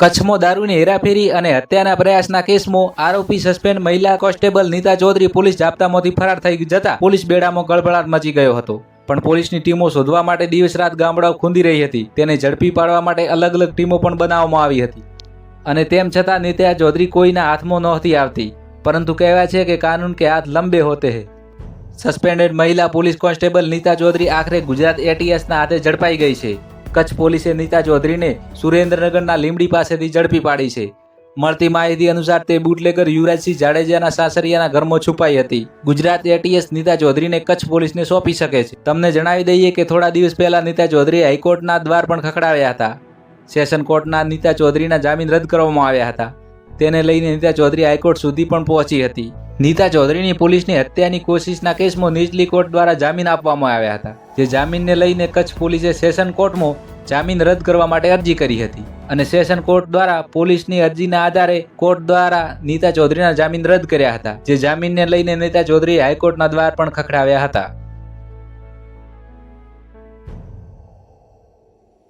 કચ્છમાં દારૂની હેરાફેરી અને હત્યાના પ્રયાસના કેસમાં આરોપી સસ્પેન્ડ મહિલા કોન્સ્ટેબલ નીતા ચૌધરી પોલીસ જાપ્તામાંથી ફરાર થઈ જતા પોલીસ બેડામાં ગળભળાટ મચી ગયો હતો. પણ પોલીસની ટીમો શોધવા માટે દિવસ રાત ગામડાઓ ખૂંદી રહી હતી. તેને ઝડપી પાડવા માટે અલગ અલગ ટીમો પણ બનાવવામાં આવી હતી. અને તેમ છતાં નીતા ચૌધરી કોઈના હાથમાં નહોતી આવતી. પરંતુ કહેવાય છે કે કાનૂન કે હાથ લંબે હોતે હે. સસ્પેન્ડેડ મહિલા પોલીસ કોન્સ્ટેબલ નીતા ચૌધરી આખરે ગુજરાત એટીએસના હાથે ઝડપાઈ ગઈ છે. કચ્છ પોલીસે નીતા ચૌધરીને સુરેન્દ્રનગરના લીમડી પાસેથી ઝડપી પાડી છે. મળતી માહિતી અનુસાર તે બુટલેગર યુવરાજસિંહ જાડેજાના સાસરિયાના ઘરમાં છુપાઈ હતી. ગુજરાત એટીએસ નીતા ચૌધરીને કચ્છ પોલીસને સોંપી શકે છે. તમને જણાવી દઈએ કે થોડા દિવસ પહેલા નીતા ચૌધરીએ હાઈકોર્ટના દ્વાર પણ ખખડાવ્યા હતા. સેશન કોર્ટના નીતા ચૌધરીના જામીન રદ કરવામાં આવ્યા હતા. તેને લઈને નીતા ચૌધરી હાઈકોર્ટ સુધી પણ પહોંચી હતી. નીતા ચૌધરીની પોલીસની હત્યાની કોશિશના કેસમાં નીચલી કોર્ટ દ્વારા જામીન આપવામાં આવ્યા હતા, જે જામીનને લઈને કચ્છ પોલીસે સેશન કોર્ટમાં જામીન રદ કરવા માટે અરજી કરી હતી અને સેશન કોર્ટ દ્વારા પોલીસની અરજીના આધારે કોર્ટ દ્વારા નીતા ચૌધરીના જામીન રદ કર્યા હતા, જે જામીનને લઈને નીતા ચૌધરી હાઈકોર્ટના દ્વાર પણ ખખડાવ્યા હતા.